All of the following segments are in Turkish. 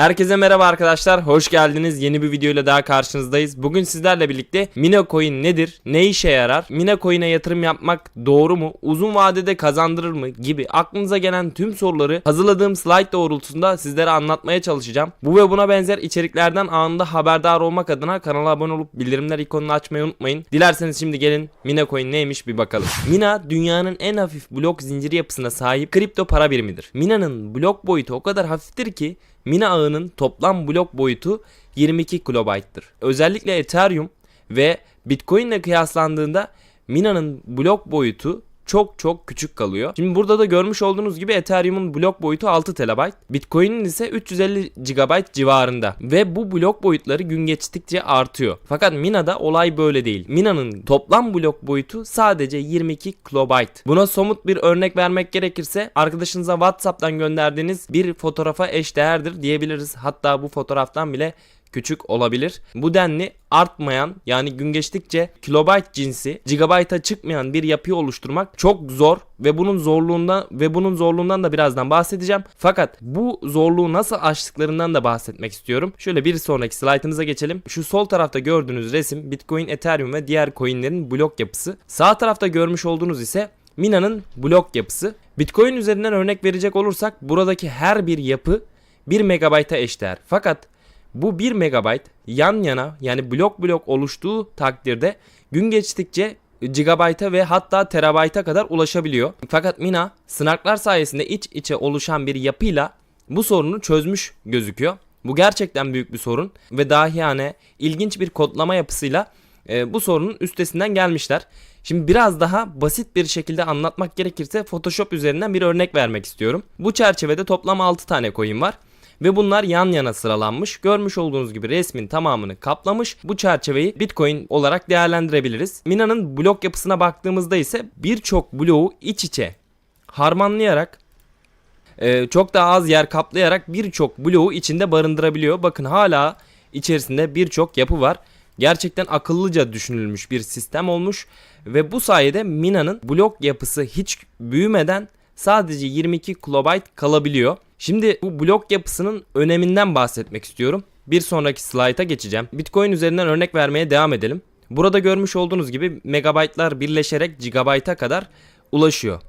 Herkese merhaba arkadaşlar. Hoş geldiniz. Yeni bir videoyla daha karşınızdayız. Bugün sizlerle birlikte Mina Coin nedir? Ne işe yarar? Mina Coin'e yatırım yapmak doğru mu? Uzun vadede kazandırır mı? Gibi aklınıza gelen tüm soruları hazırladığım slide doğrultusunda sizlere anlatmaya çalışacağım. Bu ve buna benzer içeriklerden anında haberdar olmak adına kanala abone olup bildirimler ikonunu açmayı unutmayın. Dilerseniz şimdi gelin Mina Coin neymiş bir bakalım. Mina dünyanın en hafif blok zinciri yapısına sahip kripto para birimidir. Mina'nın blok boyutu o kadar hafiftir ki Mina ağının toplam blok boyutu 22 kilobayttır. Özellikle Ethereum ve Bitcoin ile kıyaslandığında Mina'nın blok boyutu çok çok küçük kalıyor. Şimdi burada da görmüş olduğunuz gibi Ethereum'un blok boyutu 6 TB, Bitcoin'in ise 350 GB civarında ve bu blok boyutları gün geçtikçe artıyor. Fakat Mina'da olay böyle değil. Mina'nın toplam blok boyutu sadece 22 kilobayt. Buna somut bir örnek vermek gerekirse arkadaşınıza WhatsApp'tan gönderdiğiniz bir fotoğrafa eşdeğerdir diyebiliriz. Hatta bu fotoğraftan bile küçük olabilir. Bu denli artmayan yani gün geçtikçe kilobayt cinsi gigabayta çıkmayan bir yapıyı oluşturmak çok zor ve bunun zorluğundan ve bunun zorluğundan da birazdan bahsedeceğim. Fakat bu zorluğu nasıl aştıklarından da bahsetmek istiyorum. Şöyle bir sonraki slaytımıza geçelim. Şu sol tarafta gördüğünüz resim Bitcoin, Ethereum ve diğer coinlerin blok yapısı. Sağ tarafta görmüş olduğunuz ise Mina'nın blok yapısı. Bitcoin üzerinden örnek verecek olursak buradaki her bir yapı 1 megabayta eşdeğer. Fakat bu 1 megabayt yan yana yani blok blok oluştuğu takdirde gün geçtikçe gigabayta ve hatta terabayta kadar ulaşabiliyor. Fakat Mina snarklar sayesinde iç içe oluşan bir yapıyla bu sorunu çözmüş gözüküyor. Bu gerçekten büyük bir sorun ve dahiyane ilginç bir kodlama yapısıyla e, bu sorunun üstesinden gelmişler. Şimdi biraz daha basit bir şekilde anlatmak gerekirse Photoshop üzerinden bir örnek vermek istiyorum. Bu çerçevede toplam 6 tane coin var ve bunlar yan yana sıralanmış. Görmüş olduğunuz gibi resmin tamamını kaplamış. Bu çerçeveyi Bitcoin olarak değerlendirebiliriz. Mina'nın blok yapısına baktığımızda ise birçok bloğu iç içe harmanlayarak e, çok daha az yer kaplayarak birçok bloğu içinde barındırabiliyor. Bakın hala içerisinde birçok yapı var. Gerçekten akıllıca düşünülmüş bir sistem olmuş ve bu sayede Mina'nın blok yapısı hiç büyümeden sadece 22 kilobayt kalabiliyor. Şimdi bu blok yapısının öneminden bahsetmek istiyorum. Bir sonraki slayta geçeceğim. Bitcoin üzerinden örnek vermeye devam edelim. Burada görmüş olduğunuz gibi megabaytlar birleşerek gigabayta kadar ulaşıyor.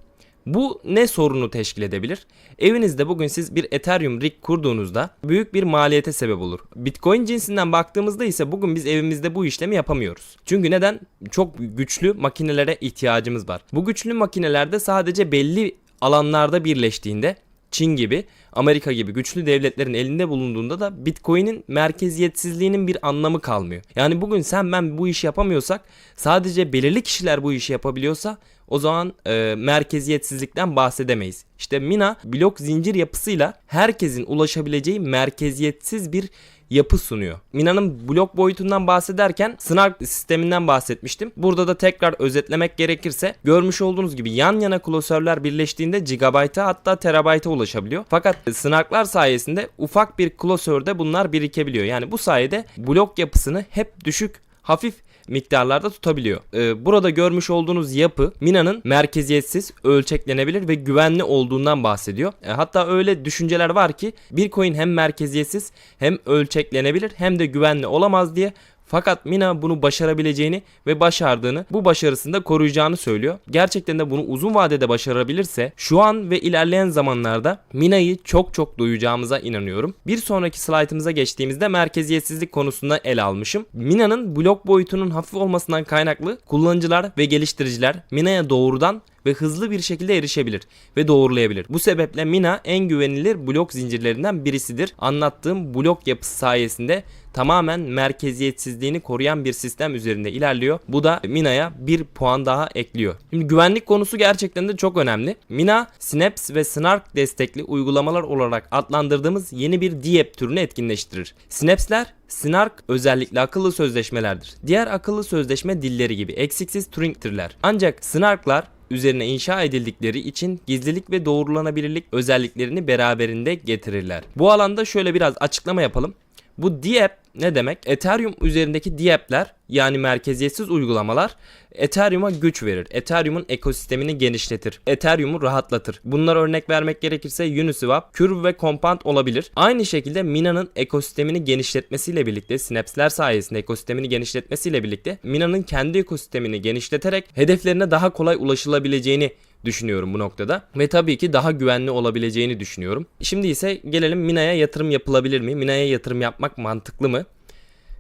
Bu ne sorunu teşkil edebilir? Evinizde bugün siz bir Ethereum rig kurduğunuzda büyük bir maliyete sebep olur. Bitcoin cinsinden baktığımızda ise bugün biz evimizde bu işlemi yapamıyoruz. Çünkü neden? Çok güçlü makinelere ihtiyacımız var. Bu güçlü makinelerde sadece belli alanlarda birleştiğinde Çin gibi, Amerika gibi güçlü devletlerin elinde bulunduğunda da Bitcoin'in merkeziyetsizliğinin bir anlamı kalmıyor. Yani bugün sen ben bu işi yapamıyorsak, sadece belirli kişiler bu işi yapabiliyorsa o zaman e, merkeziyetsizlikten bahsedemeyiz. İşte Mina blok zincir yapısıyla herkesin ulaşabileceği merkeziyetsiz bir yapı sunuyor. Mina'nın blok boyutundan bahsederken Snark sisteminden bahsetmiştim. Burada da tekrar özetlemek gerekirse görmüş olduğunuz gibi yan yana klasörler birleştiğinde gigabayta hatta terabayta ulaşabiliyor. Fakat Snarklar sayesinde ufak bir klasörde bunlar birikebiliyor. Yani bu sayede blok yapısını hep düşük hafif miktarlarda tutabiliyor. Ee, burada görmüş olduğunuz yapı Mina'nın merkeziyetsiz, ölçeklenebilir ve güvenli olduğundan bahsediyor. E, hatta öyle düşünceler var ki bir coin hem merkeziyetsiz hem ölçeklenebilir hem de güvenli olamaz diye fakat Mina bunu başarabileceğini ve başardığını, bu başarısını da koruyacağını söylüyor. Gerçekten de bunu uzun vadede başarabilirse şu an ve ilerleyen zamanlarda Mina'yı çok çok duyacağımıza inanıyorum. Bir sonraki slaytımıza geçtiğimizde merkeziyetsizlik konusunda ele almışım. Mina'nın blok boyutunun hafif olmasından kaynaklı kullanıcılar ve geliştiriciler Mina'ya doğrudan ve hızlı bir şekilde erişebilir ve doğrulayabilir. Bu sebeple Mina en güvenilir blok zincirlerinden birisidir. Anlattığım blok yapısı sayesinde tamamen merkeziyetsizliğini koruyan bir sistem üzerinde ilerliyor. Bu da Mina'ya bir puan daha ekliyor. Şimdi güvenlik konusu gerçekten de çok önemli. Mina, Snaps ve Snark destekli uygulamalar olarak adlandırdığımız yeni bir DApp türünü etkinleştirir. Snaps'ler Snark özellikle akıllı sözleşmelerdir. Diğer akıllı sözleşme dilleri gibi eksiksiz Turing'tirler. Ancak Snark'lar üzerine inşa edildikleri için gizlilik ve doğrulanabilirlik özelliklerini beraberinde getirirler. Bu alanda şöyle biraz açıklama yapalım. Bu DApp ne demek? Ethereum üzerindeki DApp'ler yani merkeziyetsiz uygulamalar Ethereum'a güç verir. Ethereum'un ekosistemini genişletir. Ethereum'u rahatlatır. Bunlara örnek vermek gerekirse Uniswap, Curve ve Compound olabilir. Aynı şekilde Mina'nın ekosistemini genişletmesiyle birlikte, Synaps'ler sayesinde ekosistemini genişletmesiyle birlikte Mina'nın kendi ekosistemini genişleterek hedeflerine daha kolay ulaşılabileceğini düşünüyorum bu noktada. Ve tabii ki daha güvenli olabileceğini düşünüyorum. Şimdi ise gelelim Mina'ya yatırım yapılabilir mi? Mina'ya yatırım yapmak mantıklı mı?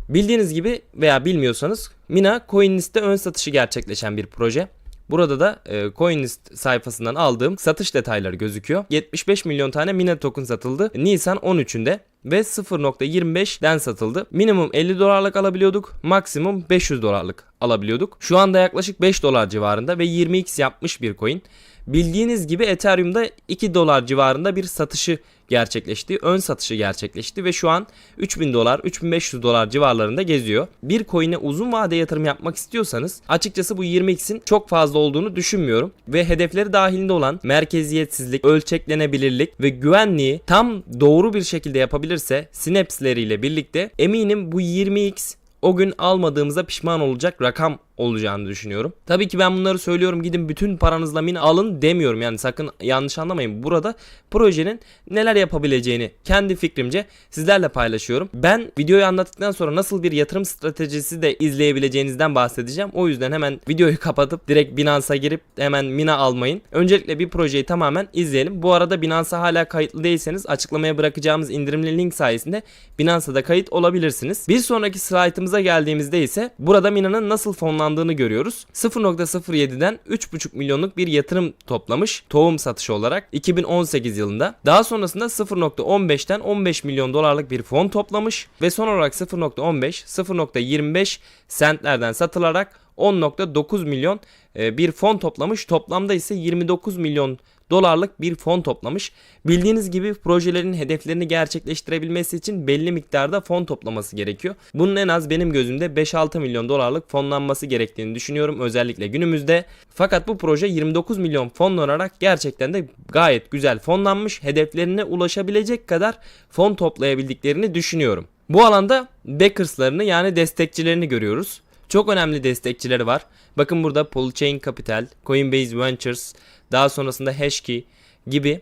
Bildiğiniz gibi veya bilmiyorsanız Mina CoinList'te ön satışı gerçekleşen bir proje. Burada da e, CoinList sayfasından aldığım satış detayları gözüküyor. 75 milyon tane Mina token satıldı. Nisan 13'ünde ve 0.25'den satıldı. Minimum 50 dolarlık alabiliyorduk. Maksimum 500 dolarlık alabiliyorduk. Şu anda yaklaşık 5 dolar civarında ve 20x yapmış bir coin. Bildiğiniz gibi Ethereum'da 2 dolar civarında bir satışı gerçekleşti. Ön satışı gerçekleşti ve şu an 3000 dolar, 3500 dolar civarlarında geziyor. Bir coin'e uzun vade yatırım yapmak istiyorsanız açıkçası bu 20x'in çok fazla olduğunu düşünmüyorum ve hedefleri dahilinde olan merkeziyetsizlik, ölçeklenebilirlik ve güvenliği tam doğru bir şekilde yapabilirse Synaps'leriyle birlikte eminim bu 20x o gün almadığımıza pişman olacak rakam olacağını düşünüyorum. Tabii ki ben bunları söylüyorum gidin bütün paranızla min alın demiyorum yani sakın yanlış anlamayın. Burada projenin neler yapabileceğini kendi fikrimce sizlerle paylaşıyorum. Ben videoyu anlattıktan sonra nasıl bir yatırım stratejisi de izleyebileceğinizden bahsedeceğim. O yüzden hemen videoyu kapatıp direkt Binance'a girip hemen Mina almayın. Öncelikle bir projeyi tamamen izleyelim. Bu arada Binance'a hala kayıtlı değilseniz açıklamaya bırakacağımız indirimli link sayesinde Binance'a da kayıt olabilirsiniz. Bir sonraki slaytımıza geldiğimizde ise burada Mina'nın nasıl fonlandığını görüyoruz. 0.07'den 3.5 milyonluk bir yatırım toplamış tohum satışı olarak 2018 yılında. Daha sonrasında 0.15'ten 15 milyon dolarlık bir fon toplamış ve son olarak 0.15 0.25 sentlerden satılarak 10.9 milyon e, bir fon toplamış. Toplamda ise 29 milyon dolarlık bir fon toplamış. Bildiğiniz gibi projelerin hedeflerini gerçekleştirebilmesi için belli miktarda fon toplaması gerekiyor. Bunun en az benim gözümde 5-6 milyon dolarlık fonlanması gerektiğini düşünüyorum özellikle günümüzde. Fakat bu proje 29 milyon fonlanarak gerçekten de gayet güzel fonlanmış. Hedeflerine ulaşabilecek kadar fon toplayabildiklerini düşünüyorum. Bu alanda backers'larını yani destekçilerini görüyoruz. Çok önemli destekçileri var. Bakın burada Polychain Capital, Coinbase Ventures, daha sonrasında Hashkey gibi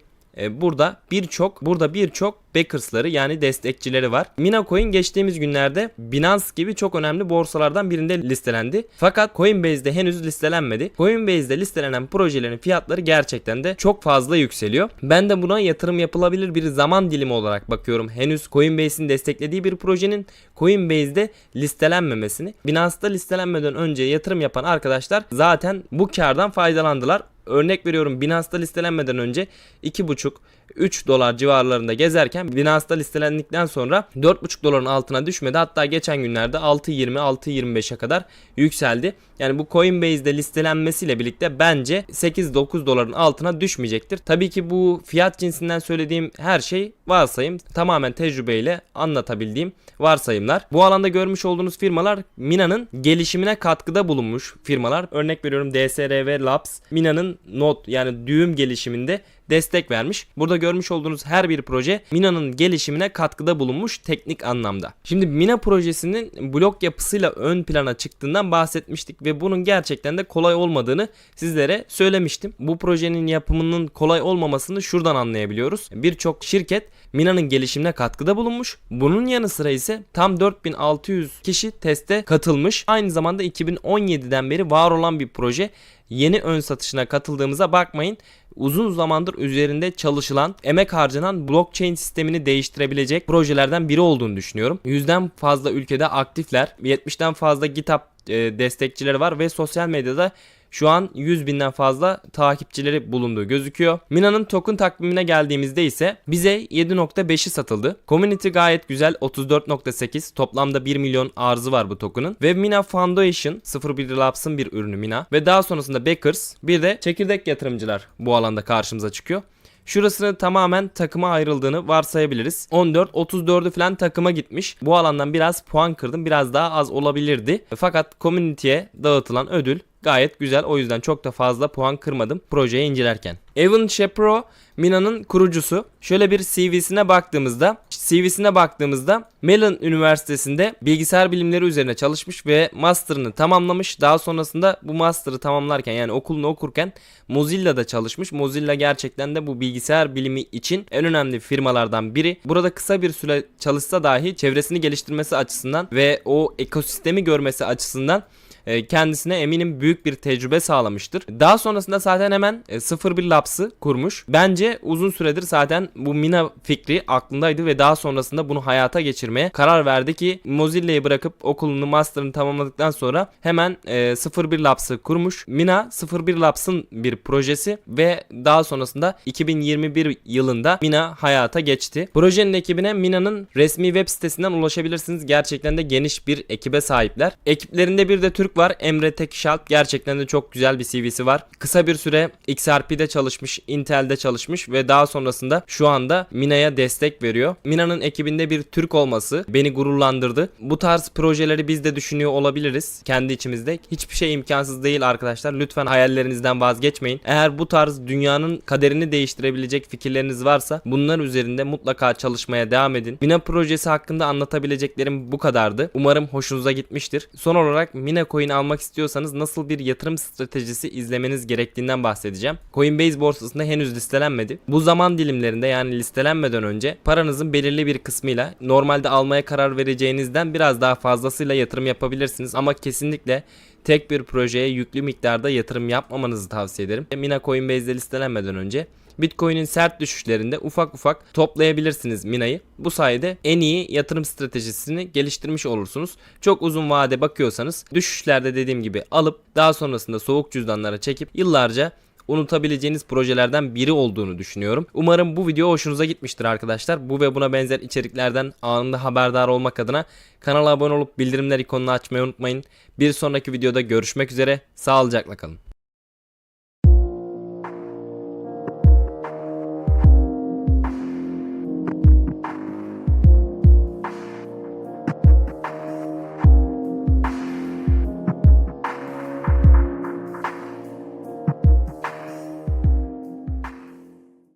burada birçok burada birçok backers'ları yani destekçileri var. Mina Coin geçtiğimiz günlerde Binance gibi çok önemli borsalardan birinde listelendi. Fakat Coinbase'de henüz listelenmedi. Coinbase'de listelenen projelerin fiyatları gerçekten de çok fazla yükseliyor. Ben de buna yatırım yapılabilir bir zaman dilimi olarak bakıyorum. Henüz Coinbase'in desteklediği bir projenin Coinbase'de listelenmemesini. Binance'da listelenmeden önce yatırım yapan arkadaşlar zaten bu kardan faydalandılar. Örnek veriyorum Binance'da listelenmeden önce 2,5 3 dolar civarlarında gezerken Binance'da listelendikten sonra 4,5 doların altına düşmedi. Hatta geçen günlerde 6.20 6.25'e kadar yükseldi. Yani bu Coinbase'de listelenmesiyle birlikte bence 8-9 doların altına düşmeyecektir. Tabii ki bu fiyat cinsinden söylediğim her şey varsayım. Tamamen tecrübeyle anlatabildiğim varsayımlar. Bu alanda görmüş olduğunuz firmalar Mina'nın gelişimine katkıda bulunmuş firmalar. Örnek veriyorum DSRV Labs Mina'nın not yani düğüm gelişiminde destek vermiş. Burada görmüş olduğunuz her bir proje Mina'nın gelişimine katkıda bulunmuş teknik anlamda. Şimdi Mina projesinin blok yapısıyla ön plana çıktığından bahsetmiştik ve bunun gerçekten de kolay olmadığını sizlere söylemiştim. Bu projenin yapımının kolay olmamasını şuradan anlayabiliyoruz. Birçok şirket Mina'nın gelişimine katkıda bulunmuş. Bunun yanı sıra ise tam 4600 kişi teste katılmış. Aynı zamanda 2017'den beri var olan bir proje yeni ön satışına katıldığımıza bakmayın. Uzun zamandır üzerinde çalışılan, emek harcanan blockchain sistemini değiştirebilecek projelerden biri olduğunu düşünüyorum. Yüzden fazla ülkede aktifler, 70'den fazla GitHub e, destekçileri var ve sosyal medyada şu an 100 binden fazla takipçileri bulunduğu gözüküyor. Mina'nın token takvimine geldiğimizde ise bize 7.5'i satıldı. Community gayet güzel 34.8 toplamda 1 milyon arzı var bu token'ın. Ve Mina Foundation 01 Labs'ın bir ürünü Mina. Ve daha sonrasında Backers bir de çekirdek yatırımcılar bu alanda karşımıza çıkıyor. Şurasını tamamen takıma ayrıldığını varsayabiliriz. 14 34'ü falan takıma gitmiş. Bu alandan biraz puan kırdım. Biraz daha az olabilirdi. Fakat community'ye dağıtılan ödül gayet güzel. O yüzden çok da fazla puan kırmadım projeyi incelerken. Evan Shapiro Mina'nın kurucusu. Şöyle bir CV'sine baktığımızda CV'sine baktığımızda Mellon Üniversitesi'nde bilgisayar bilimleri üzerine çalışmış ve master'ını tamamlamış. Daha sonrasında bu master'ı tamamlarken yani okulunu okurken Mozilla'da çalışmış. Mozilla gerçekten de bu bilgisayar bilimi için en önemli firmalardan biri. Burada kısa bir süre çalışsa dahi çevresini geliştirmesi açısından ve o ekosistemi görmesi açısından e, kendisine eminim büyük bir tecrübe sağlamıştır. Daha sonrasında zaten hemen e, 01 Labs'ı kurmuş. Bence uzun süredir zaten bu Mina fikri aklındaydı ve daha sonrasında bunu hayata geçirmeye karar verdi ki Mozilla'yı bırakıp okulunu master'ını tamamladıktan sonra hemen e, 01 Labs'ı kurmuş. Mina 01 Labs'ın bir projesi ve daha sonrasında 2021 yılında Mina hayata geçti. Projenin ekibine Mina'nın resmi web sitesinden ulaşabilirsiniz. Gerçekten de geniş bir ekibe sahipler. Ekiplerinde bir de Türk var. Emre Tekişalp. Gerçekten de çok güzel bir CV'si var. Kısa bir süre XRP'de çalışmış, Intel'de çalışmış ve daha sonrasında şu anda Mina'ya destek veriyor. Mina'nın ekibinde bir Türk olması beni gururlandırdı. Bu tarz projeleri biz de düşünüyor olabiliriz kendi içimizde. Hiçbir şey imkansız değil arkadaşlar. Lütfen hayallerinizden vazgeçmeyin. Eğer bu tarz dünyanın kaderini değiştirebilecek fikirleriniz varsa bunlar üzerinde mutlaka çalışmaya devam edin. Mina projesi hakkında anlatabileceklerim bu kadardı. Umarım hoşunuza gitmiştir. Son olarak Mina Coin almak istiyorsanız nasıl bir yatırım stratejisi izlemeniz gerektiğinden bahsedeceğim. Coinbase borsasında henüz listelenmedi. Bu zaman dilimlerinde yani listelenmeden önce paranızın belirli bir kısmıyla normalde almaya karar vereceğinizden biraz daha fazlasıyla yatırım yapabilirsiniz ama kesinlikle tek bir projeye yüklü miktarda yatırım yapmamanızı tavsiye ederim. Mina Coinbase'de listelenmeden önce Bitcoin'in sert düşüşlerinde ufak ufak toplayabilirsiniz Mina'yı. Bu sayede en iyi yatırım stratejisini geliştirmiş olursunuz. Çok uzun vade bakıyorsanız düşüşlerde dediğim gibi alıp daha sonrasında soğuk cüzdanlara çekip yıllarca unutabileceğiniz projelerden biri olduğunu düşünüyorum. Umarım bu video hoşunuza gitmiştir arkadaşlar. Bu ve buna benzer içeriklerden anında haberdar olmak adına kanala abone olup bildirimler ikonunu açmayı unutmayın. Bir sonraki videoda görüşmek üzere. Sağlıcakla kalın.